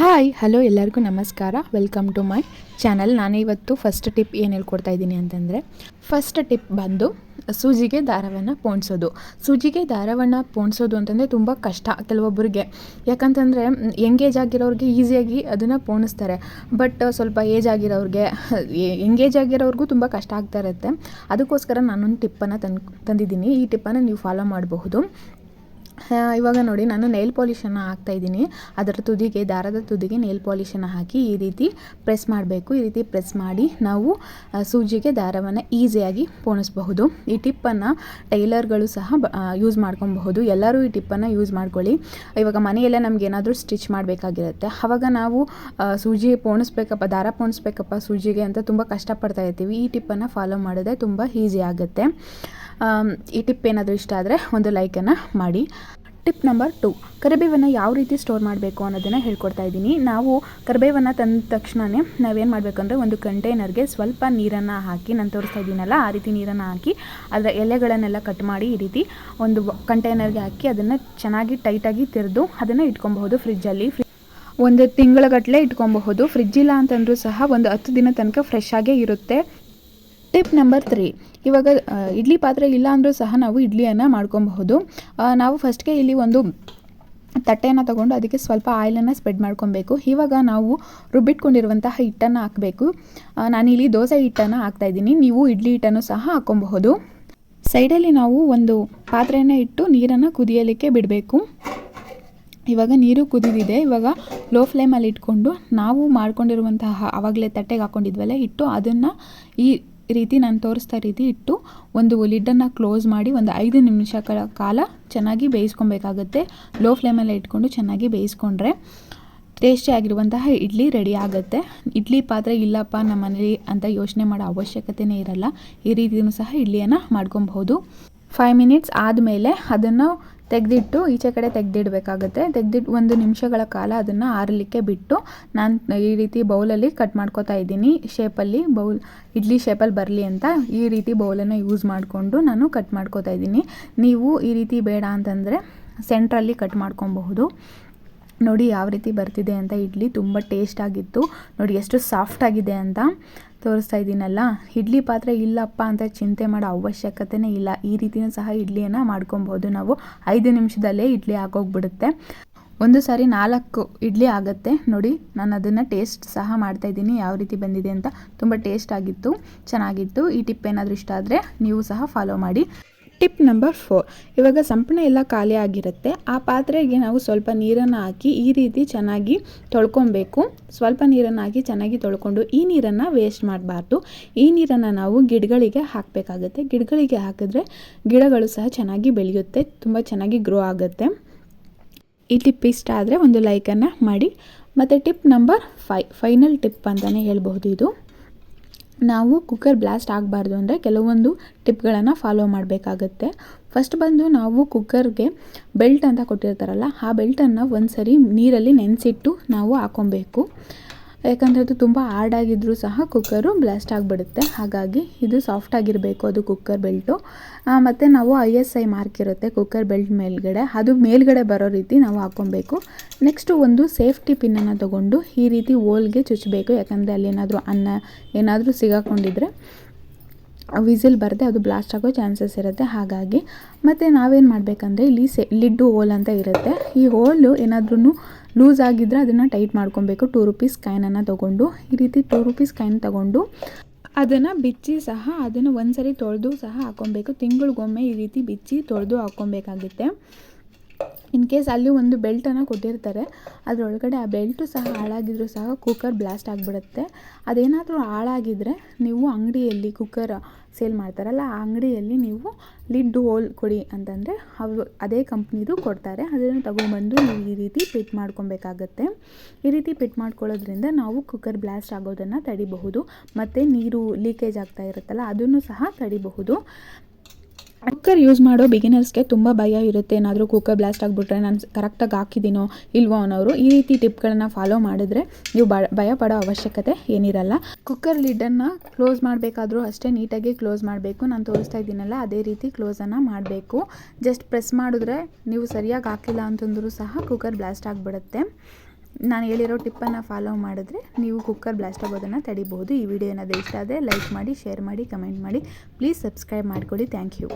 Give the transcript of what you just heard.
Hi hello ಎಲ್ಲರಿಗೂ ನಮಸ್ಕಾರ. Welcome to my channel ನಾನು ಇವತ್ತು ಫಸ್ಟ್ ಟಿಪ್ ಏನು ಹೇಳ್ಕೊಡ್ತಾ ಇದ್ದೀನಿ ಅಂತಂದರೆ ಫಸ್ಟ್ ಟಿಪ್ ಬಂದು ಸೂಜಿಗೆ ದಾರವನ್ನು ಪೋಣಿಸೋದು. ಸೂಜಿಗೆ ದಾರವನ್ನು ಪೋಣಿಸೋದು ಅಂತಂದರೆ ತುಂಬ ಕಷ್ಟ ಕೆಲವೊಬ್ಬರಿಗೆ ಯಾಕಂತಂದರೆ ಎಂಗೇಜ್ ಆಗಿರೋರಿಗೆ ಈಸಿಯಾಗಿ ಅದನ್ನು ಪೋಣಿಸ್ತಾರೆ. ಬಟ್ ಸ್ವಲ್ಪ ಏಜ್ ಆಗಿರೋರಿಗೆ ಎಂಗೇಜ್ ಆಗಿರೋರಿಗೂ ತುಂಬ ಕಷ್ಟ ಆಗ್ತಾ ಇರುತ್ತೆ. ಅದಕ್ಕೋಸ್ಕರ ನಾನೊಂದು ಟಿಪ್ಪನ್ನು ತಂದು, ತಂದಿದ್ದೀನಿ. ಈ ಟಿಪ್ಪನ್ನು ನೀವು ಫಾಲೋ ಮಾಡಬಹುದು. ಇವಾಗ ನೋಡಿ, ನಾನು ನೈಲ್ ಪಾಲಿಶನ್ನು ಹಾಕ್ತಾಯಿದ್ದೀನಿ ಅದರ ತುದಿಗೆ, ದಾರದ ತುದಿಗೆ ನೈಲ್ ಪಾಲಿಷನ್ನು ಹಾಕಿ ಈ ರೀತಿ ಪ್ರೆಸ್ ಮಾಡಬೇಕು. ಈ ರೀತಿ ಪ್ರೆಸ್ ಮಾಡಿ ನಾವು ಸೂಜಿಗೆ ದಾರವನ್ನು ಈಸಿಯಾಗಿ ಪೋಣಿಸಬಹುದು. ಈ ಟಿಪ್ಪನ್ನು ಟೈಲರ್ಗಳು ಸಹ ಯೂಸ್ ಮಾಡ್ಕೊಬಹುದು. ಎಲ್ಲರೂ ಈ ಟಿಪ್ಪನ್ನು ಯೂಸ್ ಮಾಡ್ಕೊಳ್ಳಿ. ಇವಾಗ ಮನೆಯಲ್ಲೇ ನಮ್ಗೆ ಏನಾದರೂ ಸ್ಟಿಚ್ ಮಾಡಬೇಕಾಗಿರುತ್ತೆ. ಆವಾಗ ನಾವು ಸೂಜಿ ಪೋಣಿಸ್ಬೇಕಪ್ಪ, ದಾರ ಪೋಣಿಸ್ಬೇಕಪ್ಪ ಸೂಜಿಗೆ ಅಂತ ತುಂಬ ಕಷ್ಟಪಡ್ತಾ ಇರ್ತೀವಿ. ಈ ಟಿಪ್ಪನ್ನು ಫಾಲೋ ಮಾಡಿದ್ರೆ ತುಂಬ ಈಸಿ ಆಗುತ್ತೆ. ಈ ಟಿಪ್ ಏನಾದರೂ ಇಷ್ಟ ಆದರೆ ಒಂದು ಲೈಕನ್ನು ಮಾಡಿ. ಟಿಪ್ ನಂಬರ್ ಟು ಕರಿಬೇವನ್ನು ಯಾವ ರೀತಿ ಸ್ಟೋರ್ ಮಾಡಬೇಕು ಅನ್ನೋದನ್ನು ಹೇಳ್ಕೊಡ್ತಾ ಇದ್ದೀನಿ. ನಾವು ಕರಿಬೇವನ್ನು ತಂದ ತಕ್ಷಣವೇ ನಾವೇನು ಮಾಡಬೇಕಂದ್ರೆ ಒಂದು ಕಂಟೈನರ್ಗೆ ಸ್ವಲ್ಪ ನೀರನ್ನು ಹಾಕಿ, ನಾನು ತೋರಿಸ್ತಾ ಇದ್ದೀನಲ್ಲ, ಆ ರೀತಿ ನೀರನ್ನು ಹಾಕಿ, ಅದರ ಎಲೆಗಳನ್ನೆಲ್ಲ ಕಟ್ ಮಾಡಿ ಈ ರೀತಿ ಒಂದು ಕಂಟೈನರ್ಗೆ ಹಾಕಿ ಅದನ್ನು ಚೆನ್ನಾಗಿ ಟೈಟಾಗಿ ತೆರೆದು ಅದನ್ನು ಇಟ್ಕೊಬಹುದು ಫ್ರಿಜ್ಜಲ್ಲಿ ಫ್ರಿ ಒಂದು ತಿಂಗಳಗಟ್ಟಲೆ ಇಟ್ಕೊಬಹುದು. ಫ್ರಿಜ್ ಇಲ್ಲ ಅಂತಂದರೂ ಸಹ ಒಂದು ಹತ್ತು ದಿನ ತನಕ ಫ್ರೆಶ್ ಆಗೇ ಇರುತ್ತೆ. ಟಿಪ್ ನಂಬರ್ ತ್ರೀ ಇವಾಗ ಇಡ್ಲಿ ಪಾತ್ರೆ ಇಲ್ಲ ಅಂದರೂ ಸಹ ನಾವು ಇಡ್ಲಿಯನ್ನು ಮಾಡ್ಕೊಬಹುದು. ನಾವು ಫಸ್ಟ್ಗೆ ಇಲ್ಲಿ ಒಂದು ತಟ್ಟೆಯನ್ನು ತಗೊಂಡು ಅದಕ್ಕೆ ಸ್ವಲ್ಪ ಆಯಿಲನ್ನು ಸ್ಪ್ರೆಡ್ ಮಾಡ್ಕೊಬೇಕು. ಇವಾಗ ನಾವು ರುಬ್ಬಿಟ್ಕೊಂಡಿರುವಂತಹ ಹಿಟ್ಟನ್ನು ಹಾಕಬೇಕು. ನಾನಿಲ್ಲಿ ದೋಸೆ ಹಿಟ್ಟನ್ನು ಹಾಕ್ತಾಯಿದ್ದೀನಿ ನೀವು ಇಡ್ಲಿ ಹಿಟ್ಟನ್ನು ಸಹ ಹಾಕ್ಕೊಬಹುದು. ಸೈಡಲ್ಲಿ ನಾವು ಒಂದು ಪಾತ್ರೆಯನ್ನು ಇಟ್ಟು ನೀರನ್ನು ಕುದಿಯಲಿಕ್ಕೆ ಬಿಡಬೇಕು. ಇವಾಗ ನೀರು ಕುದಿದಿದೆ. ಇವಾಗ ಲೋ ಫ್ಲೇಮಲ್ಲಿ ಇಟ್ಕೊಂಡು ನಾವು ಮಾಡ್ಕೊಂಡಿರುವಂತಹ ಆವಾಗಲೇ ತಟ್ಟೆಗೆ ಹಾಕ್ಕೊಂಡಿದ್ವಲ್ಲ ಇಟ್ಟು ಅದನ್ನು ಈ ರೀತಿ ನಾನು ತೋರಿಸ್ತಾ ರೀತಿ ಇಟ್ಟು ಒಂದು ಲಿಡ್ಡನ್ನು ಕ್ಲೋಸ್ ಮಾಡಿ ಒಂದು ಐದು ನಿಮಿಷಗಳ ಕಾಲ ಚೆನ್ನಾಗಿ ಬೇಯಿಸ್ಕೊಬೇಕಾಗತ್ತೆ. ಲೋ ಫ್ಲೇಮಲ್ಲೇ ಇಟ್ಕೊಂಡು ಚೆನ್ನಾಗಿ ಬೇಯಿಸ್ಕೊಂಡ್ರೆ ಟೇಸ್ಟಿ ಆಗಿರುವಂತಹ ಇಡ್ಲಿ ರೆಡಿ ಆಗುತ್ತೆ. ಇಡ್ಲಿ ಪಾತ್ರೆ ಇಲ್ಲಪ್ಪ ನಮ್ಮ ಮನೇಲಿ ಅಂತ ಯೋಚನೆ ಮಾಡೋ ಅವಶ್ಯಕತೆಯೇ ಇರಲ್ಲ. ಈ ರೀತಿಯೂ ಸಹ ಇಡ್ಲಿಯನ್ನು ಮಾಡ್ಕೊಬಹುದು. ಫೈವ್ ಮಿನಿಟ್ಸ್ ಆದಮೇಲೆ ಅದನ್ನು ತೆಗೆದಿಟ್ಟು ಈಚೆ ಕಡೆ ತೆಗೆದಿಡಬೇಕಾಗುತ್ತೆ. ತೆಗೆದಿಟ್ಟು ಒಂದು ನಿಮಿಷಗಳ ಕಾಲ ಅದನ್ನು ಆರಲಿಕ್ಕೆ ಬಿಟ್ಟು ನಾನು ಈ ರೀತಿ ಬೌಲಲ್ಲಿ ಕಟ್ ಮಾಡ್ಕೋತಾ ಇದ್ದೀನಿ. ಶೇಪಲ್ಲಿ ಬೌಲ್, ಇಡ್ಲಿ ಶೇಪಲ್ಲಿ ಬರಲಿ ಅಂತ ಈ ರೀತಿ ಬೌಲನ್ನು ಯೂಸ್ ಮಾಡಿಕೊಂಡು ನಾನು ಕಟ್ ಮಾಡ್ಕೋತಾ ಇದ್ದೀನಿ. ನೀವು ಈ ರೀತಿ ಬೇಡ ಅಂತಂದರೆ ಸೆಂಟ್ರಲ್ಲಿ ಕಟ್ ಮಾಡ್ಕೊಬಹುದು. ನೋಡಿ ಯಾವ ರೀತಿ ಬರ್ತಿದೆ ಅಂತ. ಇಡ್ಲಿ ತುಂಬ ಟೇಸ್ಟ್ ಆಗಿತ್ತು ನೋಡಿ ಎಷ್ಟು ಸಾಫ್ಟ್ ಆಗಿದೆ ಅಂತ. ತೋರಿಸ್ತಾ ಇದ್ದೀನಲ್ಲ, ಇಡ್ಲಿ ಪಾತ್ರೆ ಇಲ್ಲಪ್ಪ ಅಂತ ಚಿಂತೆ ಮಾಡೋ ಅವಶ್ಯಕತೆನೇ ಇಲ್ಲ. ಈ ರೀತಿಯೂ ಸಹ ಇಡ್ಲಿಯನ್ನು ಮಾಡ್ಕೊಬೋದು ನಾವು. ಐದು ನಿಮಿಷದಲ್ಲೇ ಇಡ್ಲಿ ಹಾಕೋಗ್ಬಿಡುತ್ತೆ. ಒಂದು ಸಾರಿ ನಾಲ್ಕು ಇಡ್ಲಿ ಆಗುತ್ತೆ. ನೋಡಿ, ನಾನು ಅದನ್ನು ಟೇಸ್ಟ್ ಸಹ ಮಾಡ್ತಾ ಇದ್ದೀನಿ. ಯಾವ ರೀತಿ ಬಂದಿದೆ ಅಂತ. ತುಂಬ ಟೇಸ್ಟ್ ಆಗಿತ್ತು, ಚೆನ್ನಾಗಿತ್ತು. ಈ ಟಿಪ್ ಏನಾದರೂ ಇಷ್ಟ ಆದರೆ ನೀವು ಸಹ ಫಾಲೋ ಮಾಡಿ. ಟಿಪ್ ನಂಬರ್ ಫೋರ್ ಇವಾಗ ಸಂಪಣ ಎಲ್ಲ ಖಾಲಿ ಆಗಿರುತ್ತೆ. ಆ ಪಾತ್ರೆಗೆ ನಾವು ಸ್ವಲ್ಪ ನೀರನ್ನು ಹಾಕಿ ಈ ರೀತಿ ಚೆನ್ನಾಗಿ ತೊಳ್ಕೊಬೇಕು. ಸ್ವಲ್ಪ ನೀರನ್ನು ಹಾಕಿ ಚೆನ್ನಾಗಿ ತೊಳ್ಕೊಂಡು ಈ ನೀರನ್ನು ವೇಸ್ಟ್ ಮಾಡಬಾರ್ದು. ಈ ನೀರನ್ನು ನಾವು ಗಿಡಗಳಿಗೆ ಹಾಕಬೇಕಾಗುತ್ತೆ. ಗಿಡಗಳಿಗೆ ಹಾಕಿದ್ರೆ ಗಿಡಗಳು ಸಹ ಚೆನ್ನಾಗಿ ಬೆಳೆಯುತ್ತೆ. ತುಂಬ ಚೆನ್ನಾಗಿ ಗ್ರೋ ಆಗುತ್ತೆ. ಈ ಟಿಪ್ ಇಷ್ಟ ಆದರೆ ಒಂದು ಲೈಕನ್ನು ಮಾಡಿ. ಮತ್ತು ಟಿಪ್ ನಂಬರ್ ಫೈ ಫೈನಲ್ ಟಿಪ್ ಅಂತಲೇ ಹೇಳ್ಬಹುದು ಇದು. ನಾವು ಕುಕ್ಕರ್ ಬ್ಲಾಸ್ಟ್ ಆಗಬಾರ್ದು ಅಂದರೆ ಕೆಲವೊಂದು ಟಿಪ್ಗಳನ್ನು ಫಾಲೋ ಮಾಡಬೇಕಾಗತ್ತೆ. ಫಸ್ಟ್ ಬಂದು ನಾವು ಕುಕ್ಕರ್ಗೆ ಬೆಲ್ಟ್ ಅಂತ ಕೊಟ್ಟಿರ್ತಾರಲ್ಲ, ಆ ಬೆಲ್ಟನ್ನು ಒಂದು ಸರಿ ನೀರಲ್ಲಿ ನೆನೆಸಿಟ್ಟು ನಾವು ಹಾಕೊಬೇಕು. ಯಾಕಂದರೆ ಅದು ತುಂಬ ಹಾರ್ಡಾಗಿದ್ದರೂ ಸಹ ಕುಕ್ಕರು ಬ್ಲಾಸ್ಟ್ ಆಗಿಬಿಡುತ್ತೆ. ಹಾಗಾಗಿ ಇದು ಸಾಫ್ಟ್ ಆಗಿರಬೇಕು ಅದು ಕುಕ್ಕರ್ ಬೆಲ್ಟು ಮತ್ತು ನಾವು ಐ ಎಸ್ ಐ ಮಾರ್ಕ್ ಇರುತ್ತೆ ಕುಕ್ಕರ್ ಬೆಲ್ಟ್ ಮೇಲ್ಗಡೆ. ಅದು ಮೇಲ್ಗಡೆ ಬರೋ ರೀತಿ ನಾವು ಹಾಕ್ಕೊಬೇಕು. ನೆಕ್ಸ್ಟು ಒಂದು ಸೇಫ್ಟಿ ಪಿನ್ನನ್ನು ತೊಗೊಂಡು ಈ ರೀತಿ ಓಲ್ಗೆ ಚುಚ್ಚಬೇಕು ಯಾಕಂದರೆ ಅಲ್ಲಿ ಏನಾದರೂ ಅನ್ನ ಏನಾದರೂ ಸಿಗಾಕೊಂಡಿದ್ರೆ ವಿಸಿಲ್ ಬರದೆ ಅದು ಬ್ಲಾಸ್ಟ್ ಆಗೋ ಚಾನ್ಸಸ್ ಇರುತ್ತೆ. ಹಾಗಾಗಿ ಮತ್ತು ನಾವೇನು ಮಾಡಬೇಕಂದ್ರೆ ಇಲ್ಲಿ ಸೆ ಲಿಡ್ಡು ಹೋಲ್ ಅಂತ ಇರುತ್ತೆ. ಈ ಹೋಲು ಏನಾದ್ರೂ ಲೂಸ್ ಆಗಿದ್ದರೆ ಅದನ್ನು ಟೈಟ್ ಮಾಡ್ಕೊಬೇಕು. ಟೂ ರುಪೀಸ್ ಕಾಯಿನನ್ನು ತೊಗೊಂಡು. ಈ ರೀತಿ ಟೂ ರುಪೀಸ್ ಕಾಯಿನ್ ತೊಗೊಂಡು ಅದನ್ನು ಬಿಚ್ಚಿ ಸಹ ಅದನ್ನು ಒಂದು ಸರಿ ತೊಳೆದು ಸಹ ಹಾಕ್ಕೊಬೇಕು ತಿಂಗಳಿಗೊಮ್ಮೆ ಈ ರೀತಿ ಬಿಚ್ಚಿ ತೊಳೆದು ಹಾಕ್ಕೊಬೇಕಾಗುತ್ತೆ ಇನ್ ಕೇಸ್ ಅಲ್ಲಿ ಒಂದು ಬೆಲ್ಟನ್ನು ಕೊಟ್ಟಿರ್ತಾರೆ. ಅದರೊಳಗಡೆ ಆ ಬೆಲ್ಟು ಸಹ ಹಾಳಾಗಿದ್ರು ಸಹ ಕುಕ್ಕರ್ ಬ್ಲಾಸ್ಟ್ ಆಗಿಬಿಡುತ್ತೆ. ಅದೇನಾದರೂ ಹಾಳಾಗಿದ್ದರೆ ನೀವು ಅಂಗಡಿಯಲ್ಲಿ ಕುಕ್ಕರ್ ಸೇಲ್ ಮಾಡ್ತಾರಲ್ಲ, ಆ ಅಂಗಡಿಯಲ್ಲಿ ನೀವು ಲಿಡ್ ಹೋಲ್ ಕೊಡಿ ಅಂತಂದರೆ ಅವರು ಅದೇ ಕಂಪ್ನಿದು ಕೊಡ್ತಾರೆ. ಅದನ್ನು ತಗೊಂಬಂದು ನೀವು ಈ ರೀತಿ ಪಿಟ್ ಮಾಡ್ಕೊಬೇಕಾಗತ್ತೆ. ಈ ರೀತಿ ಪಿಟ್ ಮಾಡ್ಕೊಳ್ಳೋದ್ರಿಂದ ನಾವು ಕುಕ್ಕರ್ ಬ್ಲಾಸ್ಟ್ ಆಗೋದನ್ನು ತಡಿಬಹುದು. ಮತ್ತು ನೀರು ಲೀಕೇಜ್ ಆಗ್ತಾ ಇರುತ್ತಲ್ಲ, ಅದನ್ನು ಸಹ ತಡಿಬಹುದು. ಕುಕ್ಕರ್ ಯೂಸ್ ಮಾಡೋ ಬಿಗಿನರ್ಸ್ಗೆ ತುಂಬ ಭಯ ಇರುತ್ತೆ. ಏನಾದರೂ ಕುಕ್ಕರ್ ಬ್ಲಾಸ್ಟ್ ಆಗಿಬಿಟ್ರೆ ನಾನು ಕರೆಕ್ಟಾಗಿ ಹಾಕಿದ್ದೀನೋ ಇಲ್ವೋ ಅನ್ನೋರು ಈ ರೀತಿ ಟಿಪ್ಗಳನ್ನು ಫಾಲೋ ಮಾಡಿದ್ರೆ ನೀವು ಬ, ಭಯ ಪಡೋ ಅವಶ್ಯಕತೆ ಏನಿರಲ್ಲ. ಕುಕ್ಕರ್ ಲಿಡ್ಡನ್ನು ಕ್ಲೋಸ್ ಮಾಡಬೇಕಾದ್ರೂ ಅಷ್ಟೇ ನೀಟಾಗಿ ಕ್ಲೋಸ್ ಮಾಡಬೇಕು. ನಾನು ತೋರಿಸ್ತಾ ಇದ್ದೀನಲ್ಲ, ಅದೇ ರೀತಿ ಕ್ಲೋಸನ್ನು ಮಾಡಬೇಕು. ಜಸ್ಟ್ ಪ್ರೆಸ್ ಮಾಡಿದ್ರೆ ನೀವು ಸರಿಯಾಗಿ ಹಾಕಿಲ್ಲ ಅಂತಂದ್ರೂ ಸಹ ಕುಕ್ಕರ್ ಬ್ಲಾಸ್ಟ್ ಆಗಿಬಿಡುತ್ತೆ. ನಾನು ಹೇಳಿರೋ ಟಿಪ್ಪನ್ನು ಫಾಲೋ ಮಾಡಿದ್ರೆ ನೀವು ಕುಕ್ಕರ್ ಬ್ಲಾಸ್ಟ್ ಆಗೋದನ್ನು ತಡಿಬಹುದು. ಈ ವಿಡಿಯೋ ಏನಾದರೂ ಇಷ್ಟ ಆದರೆ ಲೈಕ್ ಮಾಡಿ ಶೇರ್ ಮಾಡಿ ಕಮೆಂಟ್ ಮಾಡಿ. ಪ್ಲೀಸ್ ಸಬ್ಸ್ಕ್ರೈಬ್ ಮಾಡ್ಕೊಳ್ಳಿ ಥ್ಯಾಂಕ್ ಯು